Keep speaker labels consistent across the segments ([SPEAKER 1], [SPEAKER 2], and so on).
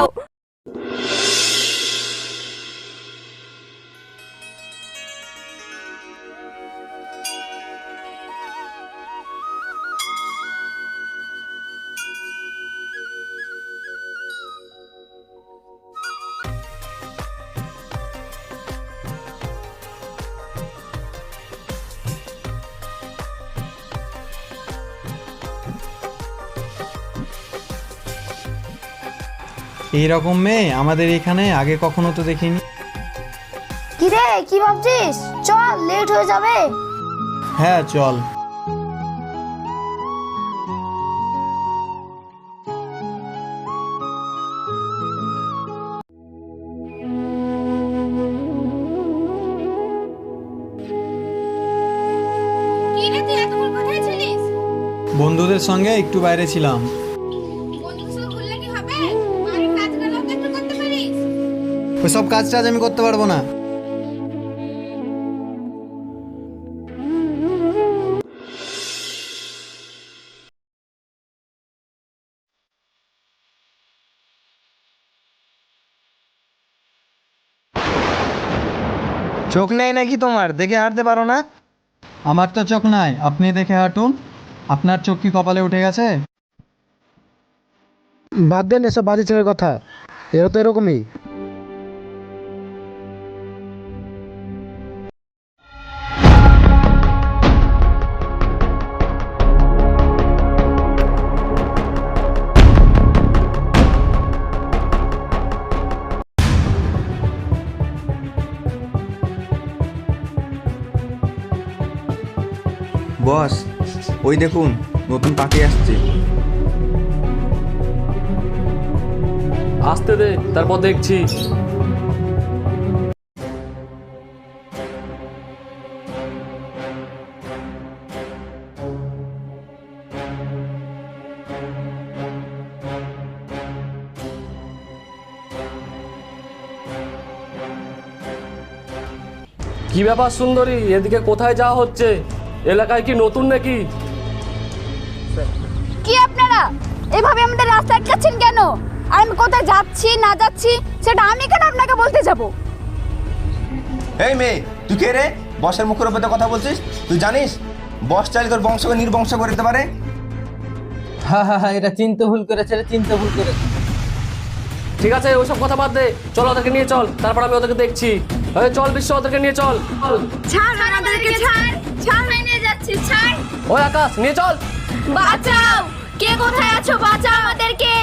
[SPEAKER 1] দাও
[SPEAKER 2] এই রকম মেয়ে আমাদের এখানে আগে কখনো তো দেখিনি।
[SPEAKER 3] কি রে কি ভাবছিস? চল লেট হয়ে যাবে।
[SPEAKER 2] হ্যাঁ চল।
[SPEAKER 1] কি রে তুই এতক্ষণ কোথায় ছিলিস?
[SPEAKER 2] বন্ধুদের সঙ্গে একটু বাইরে ছিলাম। ওইসব কাজ টাজ আমি করতে পারব না।
[SPEAKER 4] চোখ নেই নাকি তোমার? দেখে হাঁটতে পারো না?
[SPEAKER 2] আমার তো চোখ নাই। আপনি দেখে হাঁটুন। আপনার চোখ কি কপালে উঠে গেছে?
[SPEAKER 4] বাদ দেন এসব বাজে ছেলের কথা। এরা তো এরকমই।
[SPEAKER 5] ওই দেখুন, নতুন পাখি আসছে।
[SPEAKER 6] আসতে দে, তারপর দেখছি। কি ব্যাপার সুন্দরী? এদিকে কোথায় যাওয়া হচ্ছে? এলাকায় কি নতুন নাকি?
[SPEAKER 1] এভাবে আমাদের রাস্তা আটকাচ্ছেন কেন? আর আমি কোথায় যাচ্ছি না যাচ্ছি সেটা আমি কেন আপনাকে বলতে যাব?
[SPEAKER 5] এই মেয়ে তুই কে রে? বসের মুখের উপরে কথা বলছিস? তুই জানিস বস চাইলে তোর বংশকে নির্বংশ করে দিতে পারে?
[SPEAKER 7] হ্যাঁ হ্যাঁ হ্যাঁ এটা চিন্তা ভুল করেছে এটা চিন্তা ভুল করেছে।
[SPEAKER 6] ঠিক আছে ওইসব কথা বাদ দে। চল ওদেরকে নিয়ে চল। তারপর আমি ওদেরকে দেখছি। চল বিশ্ব ওদেরকে নিয়ে চল।
[SPEAKER 1] ছাড় আমাদেরকে ছাড়। ছাড়। নিয়ে যাচ্ছি ছাড়।
[SPEAKER 6] ওই আকাশ নিয়ে চল।
[SPEAKER 1] বাঁচাও! কে কোথায় আছো? বাঁচাও আমাদেরকে!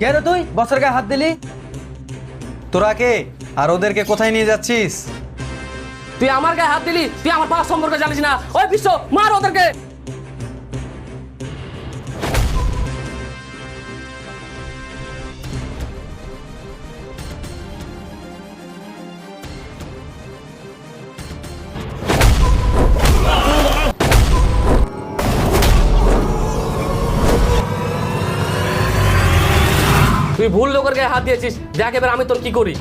[SPEAKER 7] কেন তুই? বছর গায়ে হাত দিলি?
[SPEAKER 2] তোরা কে? আর ওদেরকে কোথায় নিয়ে যাচ্ছিস?
[SPEAKER 6] তুই আমার গায়ে হাত দিলি, তুই আমার পাওয়ার সম্পর্কে জানিস না। ওই বিশ্ব, মার ওদেরকে! তুই ভুল লোকের গায়ে হাত দিয়েছিস, দেখ এবার আমি তোর কি করি।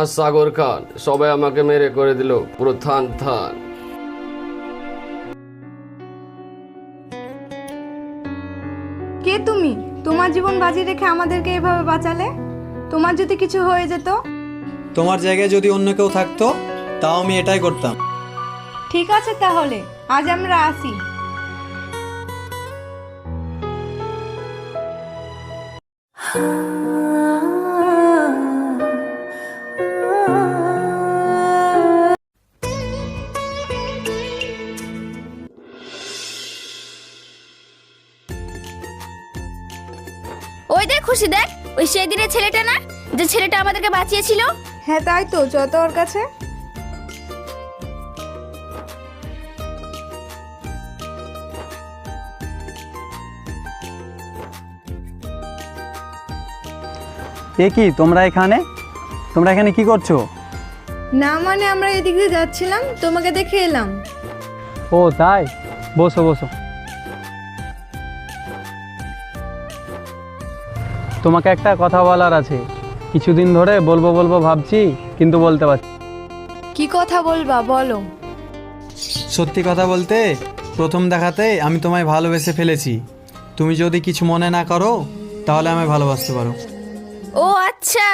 [SPEAKER 6] আমার সাগর খান সবাই আমাকে মেরে করে দিল। পুরো থান থান।
[SPEAKER 8] কে তুমি? তোমার জীবন বাজি রেখে আমাদেরকে এভাবে বাঁচালে? তোমার যদি কিছু হয়ে যেত?
[SPEAKER 2] তোমার জায়গায় যদি অন্য কেউ থাকতো তাও আমি এটাই করতাম।
[SPEAKER 8] ঠিক আছে তাহলে আজ আমরা আসি।
[SPEAKER 1] ওই ওই সেই দিনের ছেলেটা না যে ছেলেটা আমাদেরকে বাঁচিয়েছিল?
[SPEAKER 8] হ্যাঁ তাই তো যত ওর কাছে।
[SPEAKER 9] এ কি তোমরা এখানে? তোমরা এখানে কি করছ?
[SPEAKER 8] না মানে আমরা এদিক দিয়ে যাচ্ছিলাম তোমাকে দেখে এলাম।
[SPEAKER 9] ও তাই? বসো বসো। তোমাকে একটা কথা বলার আছে। কিছুদিন ধরে বলব বলব ভাবছি কিন্তু বলতে পারছি।
[SPEAKER 8] কি কথা বলবা বলো।
[SPEAKER 2] সত্যি কথা বলতে প্রথম দেখাতে আমি তোমায় ভালোবেসে ফেলেছি। তুমি যদি কিছু মনে না করো তাহলে আমায় ভালোবাসতে পারো।
[SPEAKER 1] ও আচ্ছা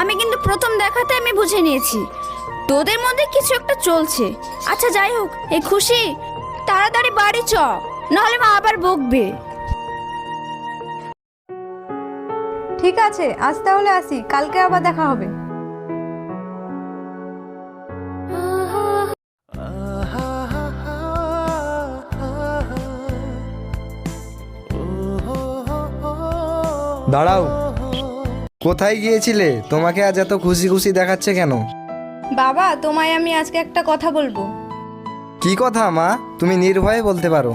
[SPEAKER 1] আমি কিন্তু প্রথম দেখাতে আমি বুঝে নিয়েছি। তোদের মধ্যে কিছু একটা চলছে। আচ্ছা যাই হোক এই খুশি? তাড়াতাড়ি বাড়ি চ নাহলে মা আবার বকবে।
[SPEAKER 8] ঠিক আছে আজ তাহলে আসি কালকে আবার দেখা হবে।
[SPEAKER 4] দাঁড়াও। কোথায় গিয়েছিলে? তোমাকে আজ এত খুশি খুশি দেখাচ্ছে কেন?
[SPEAKER 8] বাবা তোমায় আমি আজকে একটা কথা বলব।
[SPEAKER 4] কি কথা মা? তুমি নির্ভয়ে বলতে পারো।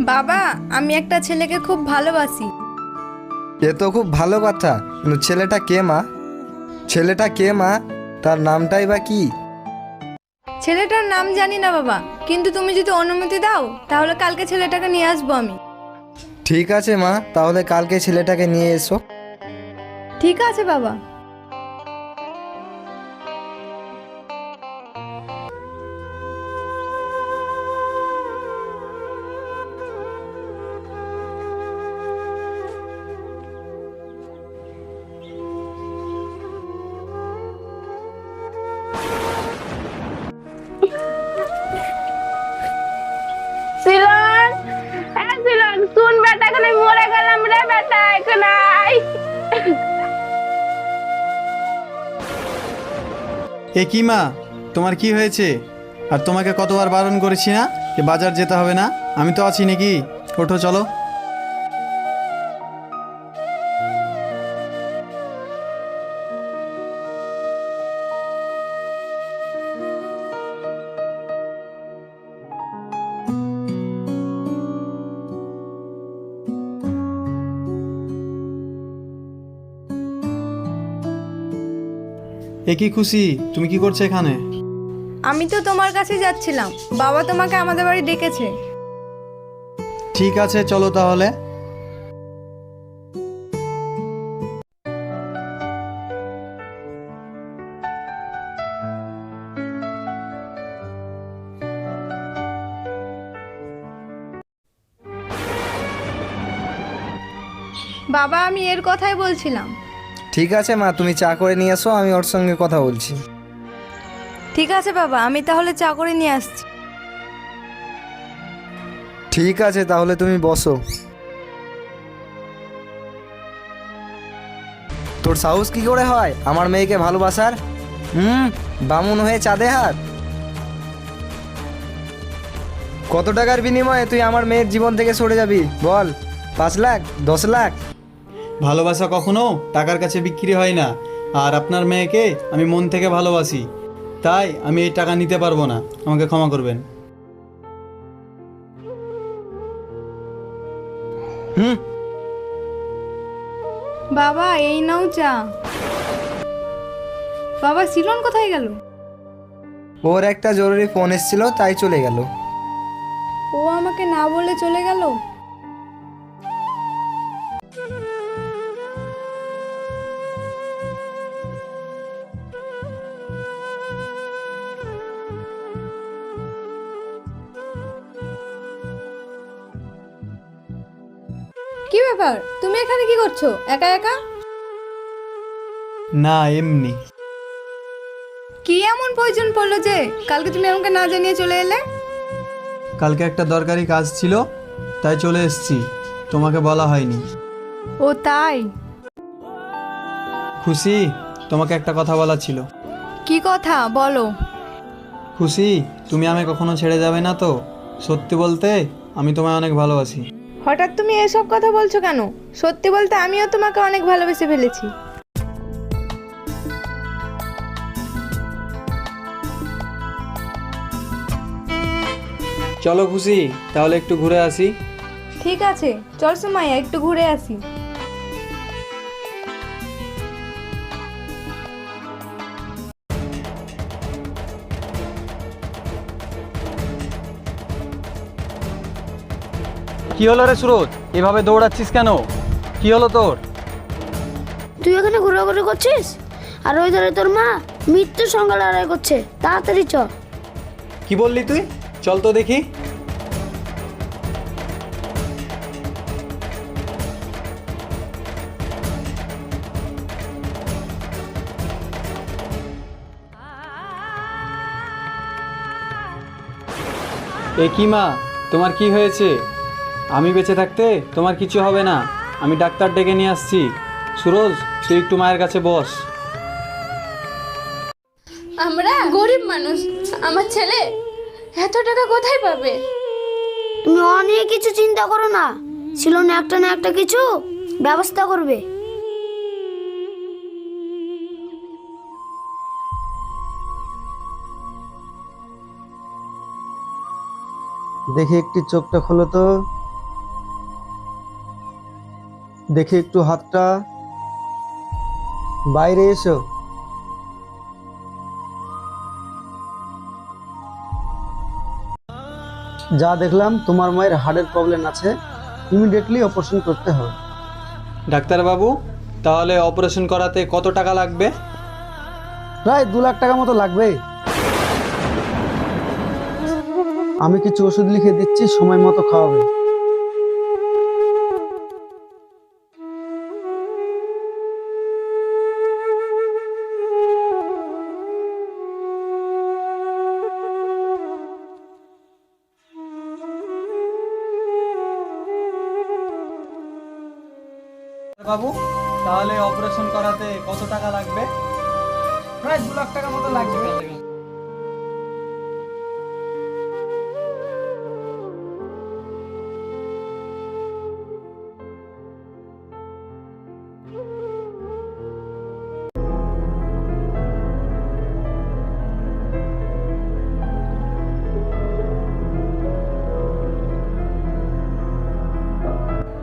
[SPEAKER 8] বাবা আমি একটা ছেলেকে খুব ভালোবাসি।
[SPEAKER 4] এ তো খুব ভালো কথা। কিন্তু ছেলেটা কে মা? ছেলেটা কে মা? তার নামটাই বা কি?
[SPEAKER 8] ছেলেটার নাম জানি না বাবা। কিন্তু তুমি যদি অনুমতি দাও তাহলে কালকে ছেলেটাকে নিয়ে আসব আমি।
[SPEAKER 4] ঠিক আছে মা তাহলে কালকে ছেলেটাকে নিয়ে এসো।
[SPEAKER 8] ঠিক আছে বাবা।
[SPEAKER 2] এ কি মা? তোমার কি হয়েছে? আর তোমাকে কতবার বারণ করেছি না? যে বাজার যেতে হবে না? আমি তো আছি নাকি? ওঠো, চলো। এ কি খুশি? তুমি কি করছ এখানে?
[SPEAKER 8] আমি তো তোমার কাছে যাচ্ছিলাম। বাবা তোমাকে আমাদের বাড়ি ডেকেছে।
[SPEAKER 2] ঠিক আছে চলো তাহলে।
[SPEAKER 8] বাবা আমি এর কথাই বলছিলাম।
[SPEAKER 4] ঠিক আছে মা তুমি চা করে নিয়ে এসো আমি ওর সঙ্গে কথা বলছি।
[SPEAKER 8] ঠিক আছে বাবা আমি তাহলে চা করে নিয়ে আসছি।
[SPEAKER 4] ঠিক আছে তাহলে তুমি বসো। তোর সাহস কি করে হয় আমার মেয়েকে ভালোবাসার? হুম বামুন হয়ে চাঁদে হাত। কত টাকার বিনিময়ে তুই আমার মেয়ের জীবন থেকে সরে যাবি? বল পাঁচ লাখ দশ লাখ?
[SPEAKER 2] ভালোবাসা কখনো টাকার কাছে বিক্রি হয় না। আর আপনার মেয়েকে আমি মন থেকে ভালোবাসি। তাই আমি এই টাকা নিতে পারব না। আমাকে ক্ষমা করবেন।
[SPEAKER 4] হুম।
[SPEAKER 8] বাবা এই নাও চা। বাবা সিলন কোথায় গেল?
[SPEAKER 4] ওর একটা জরুরি ফোন এসেছিল তাই চলে গেল।
[SPEAKER 8] ও আমাকে না বলে চলে গেল? ব্যাপার? তুমি এখানে কি করছ? একা একা?
[SPEAKER 2] না এমনি।
[SPEAKER 8] কি এমন প্রয়োজন পড়ল যে কালকে তুমি আমাকে না জানিয়ে চলে এলে?
[SPEAKER 2] কালকে একটা দরকারি কাজ ছিল তাই চলে এসেছি। তোমাকে বলা হয়নি।
[SPEAKER 8] ও তাই?
[SPEAKER 2] খুশি তোমাকে একটা কথা বলার ছিল।
[SPEAKER 8] কি কথা? বলো।
[SPEAKER 2] খুশি তুমি আমায় কখনো ছেড়ে যাবে না তো? সত্যি বলতে আমি তোমায় অনেক ভালোবাসি।
[SPEAKER 8] হঠাৎ তুমি এসব কথা বলছো কেন? সত্যি বলতে আমিও তোমাকে অনেক ভালোবেসে ফেলেছি।
[SPEAKER 2] চলো খুশি তাহলে একটু ঘুরে আসি।
[SPEAKER 8] ঠিক আছে চল সুমাইয়া একটু ঘুরে আসি।
[SPEAKER 2] কি হলো রে সুরজ? এভাবে দৌড়াচ্ছিস কেন? কি হলো তোর?
[SPEAKER 3] তুই এখানে ঘোরাঘুরি করছিস? আর ওই ধারে তোর মা মৃত্যুর সঙ্গে লড়াই করছে। তাড়াতাড়ি চ
[SPEAKER 2] কি বললি তুই? চল তো দেখি। এ কি মা তোমার কি হয়েছে? আমি বেঁচে থাকতে তোমার কিছু হবে না। আমি ডাক্তার ডেকে নিয়ে আসছি। সুরজ তুই একটু মায়ের কাছে বস।
[SPEAKER 1] আমরা গরিব মানুষ। আমার ছেলে এত টাকা কোথায় পাবে?
[SPEAKER 3] তুমি অনেক কিছু চিন্তা করো না। ছিল না একটা না একটা কিছু ব্যবস্থা করবে।
[SPEAKER 4] দেখি একটি চোখটা খোলো তো। দেখি একটু হাতটা বাইরে এসো। যা দেখলাম তোমার মায়ের হার্টের প্রবলেম আছে। ইমিডিয়েটলি অপারেশন করতে হবে।
[SPEAKER 2] ডাক্তারবাবু তাহলে অপারেশন করাতে কত টাকা লাগবে?
[SPEAKER 4] প্রায় দু লাখ টাকা মতো লাগবে। আমি কিছু ওষুধ লিখে দিচ্ছি সময় মতো খাওয়াবে।
[SPEAKER 2] বাবু, তাহলে অপারেশন করাতে কত টাকা লাগবে?
[SPEAKER 4] প্রায় দু লাখ টাকা মতো লাগবে।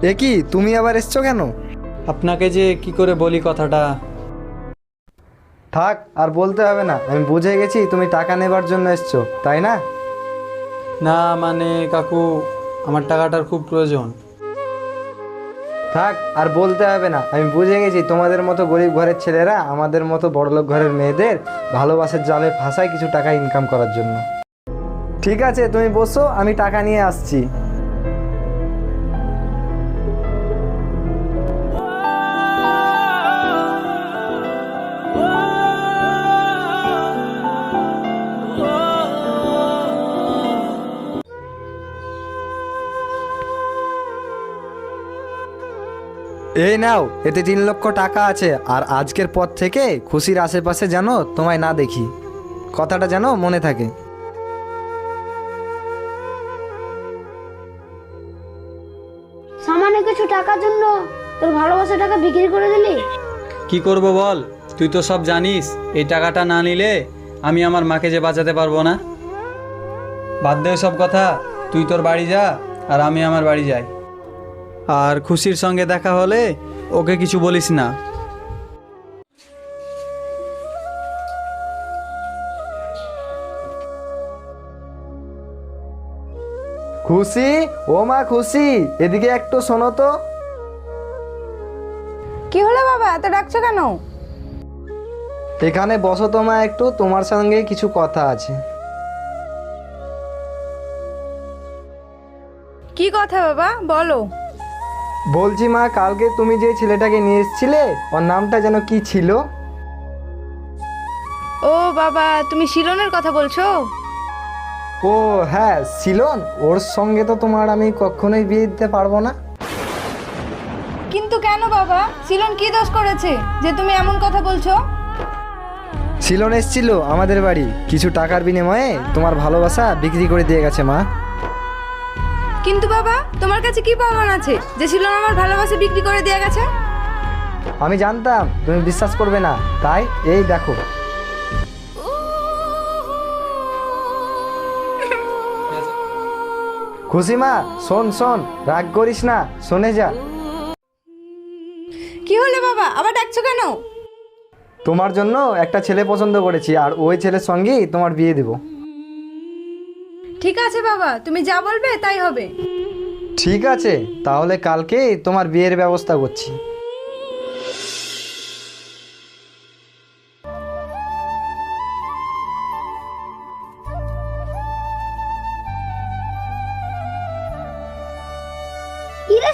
[SPEAKER 4] এ কি তুমি আবার এসছো কেন?
[SPEAKER 2] আপনাকে যে কি করে বলি কথাটা?
[SPEAKER 4] থাক আর বলতে হবে না। আমি বুঝে গেছি তুমি টাকা নেবার জন্য এসছো তাই না?
[SPEAKER 2] না মানে কাকু আমার টাকাটার খুব প্রয়োজন।
[SPEAKER 4] থাক আর বলতে হবে না। আমি বুঝে গেছি তোমাদের মতো গরিব ঘরের ছেলেরা আমাদের মতো বড়লোক ঘরের মেয়েদের ভালোবাসার জালে ফাঁসায় কিছু টাকা ইনকাম করার জন্য। ঠিক আছে তুমি বসো আমি টাকা নিয়ে আসছি। এই নাও এতে তিন লক্ষ টাকা আছে আর আজকের পর থেকে খুশির আশেপাশে যেন তোমায় না দেখি। কথাটা যেন মনে থাকে।
[SPEAKER 3] সামান্য কিছু টাকার জন্য তোর ভালোবাসাটাকে বিক্রি করে দিলি?
[SPEAKER 2] কি করব বল? তুই তো সব জানিস এই টাকাটা না নিলে আমি আমার মাকে যে বাঁচাতে পারব না? বাদ দে সব কথা তুই তোর বাড়ি যা আর আমি আমার বাড়ি যাই। আর খুশির সঙ্গে দেখা হলে ওকে কিছু বলিস না।
[SPEAKER 4] খুশি? ও মা খুশি? এদিকে একটু শোনো তো।
[SPEAKER 8] কি হলো বাবা এত ডাকছো কেন?
[SPEAKER 4] এখানে বসো তো মা একটু তোমার সঙ্গে কিছু কথা আছে।
[SPEAKER 8] কি কথা বাবা বলো।
[SPEAKER 4] বলছি মা কালকে তুমি যে ছেলেটাকে নিয়ে এসেছিলে ওর নামটা যেন কি ছিল?
[SPEAKER 8] ও বাবা তুমি শিলনের কথা বলছো?
[SPEAKER 4] ও হ্যাঁ শিলন। ওর সঙ্গে তো তোমার আমি কখনোই বিয়ে দিতে পারব না।
[SPEAKER 8] কিন্তু কেন বাবা? শিলন কি দোষ করেছে যে তুমি এমন কথা বলছো?
[SPEAKER 4] শিলন এসেছিল আমাদের বাড়ি। কিছু টাকার বিনিময়ে তোমার ভালোবাসা বিক্রি করে দিয়ে গেছে মা।
[SPEAKER 8] কিন্তু বাবা তোমার কাছে কি প্রমাণ আছে? যে শিলন আমার ভালোবাসা বিক্রি করে দিয়ে গেছে?
[SPEAKER 4] আমি জানতাম তুমি বিশ্বাস করবে না। তাই এই দেখো। খুশি মা শোন শোন রাগ করিস না শোনে যা।
[SPEAKER 8] কি হলো বাবা আবার ডাকছো কেন?
[SPEAKER 4] তোমার জন্য একটা ছেলে পছন্দ করেছি আর ওই ছেলের সঙ্গেই তোমার বিয়ে দেব।
[SPEAKER 8] ঠিক আছে বাবা তুমি যা বলবে তাই হবে।
[SPEAKER 4] ঠিক আছে তাহলে কালকেই তোমার বিয়ের ব্যবস্থা করছি।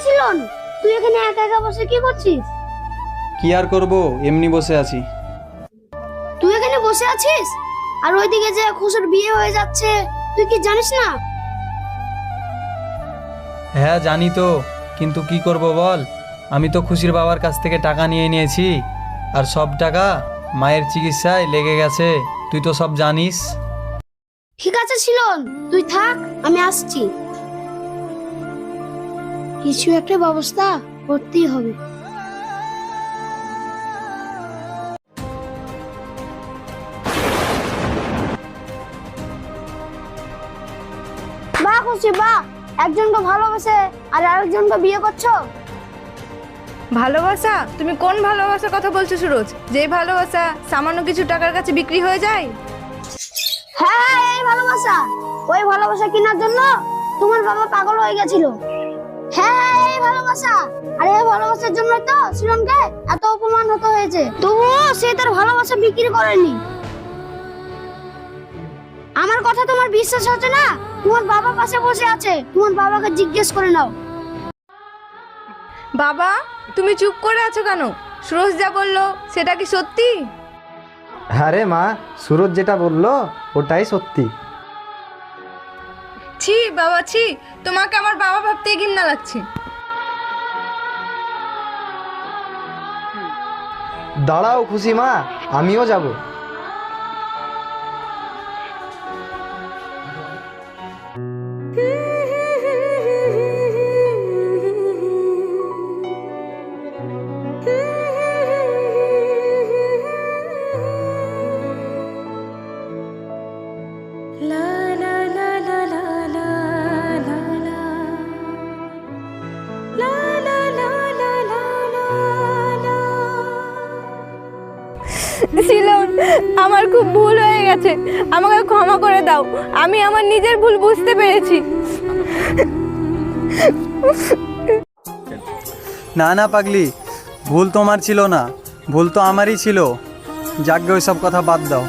[SPEAKER 3] শিলন তুই এখানে একা একা বসে কি করছিস?
[SPEAKER 2] কি আর করব এমনি বসে আছি।
[SPEAKER 3] তুই এখানে বসে আছিস? আর ওইদিকে যে খুশুর বিয়ে হয়ে যাচ্ছে তুই কি জানিস না?
[SPEAKER 2] হ্যাঁ জানি তো। কিন্তু কি করব বল? আমি তো খুশির বাবার কাছ থেকে টাকা নিয়ে নিয়েছি। আর সব টাকা মায়ের চিকিৎসায় লেগে গেছে। তুই তো সব জানিস।
[SPEAKER 3] ঠিক আছে শিলন। তুই থাক আমি আসছি। কিছু একটা ব্যবস্থা করতেই হবে। খুশি বা একজনকে ভালোবাসে আর আরেকজনকে বিয়ে করছ?
[SPEAKER 8] ভালোবাসা? তুমি কোন ভালোবাসার কথা বলছো সুরজ? যে ভালোবাসা সামান্য কিছু টাকার কাছে বিক্রি হয়ে যায়?
[SPEAKER 3] হ্যাঁ হ্যাঁ এই ভালোবাসা। ওই ভালোবাসা কেনার জন্য তোমার বাবা পাগল হয়ে গেছিল। হ্যাঁ হ্যাঁ এই ভালোবাসা। আর এই ভালোবাসার জন্য তো শিলনকে এত অপমান হতে হয়েছে। তবুও সে তার ভালোবাসা বিক্রি করেনি। আমার কথা তোমার বিশ্বাস হচ্ছে না? তোমার বাবা পাশে বসে আছে। তোমার বাবাকে জিজ্ঞেস করে নাও।
[SPEAKER 8] বাবা তুমি চুপ করে আছো কেন? সুরজ যা বলল সেটা কি সত্যি?
[SPEAKER 4] আরে মা সুরজ যেটা বলল ওটাই সত্যি।
[SPEAKER 8] ছি বাবা ছি তোমাকে আমার বাবা ভাবতে ঘৃণা লাগছে।
[SPEAKER 4] দাঁড়াও খুশি মা আমিও যাব।
[SPEAKER 8] দাও। আমি আমার নিজের ভুল বুঝতে পেরেছি।
[SPEAKER 2] না না পাগলি, ভুল তোমার ছিল না। ভুল তো আমারই ছিল। যাকে ওই সব কথা বাদ দাও।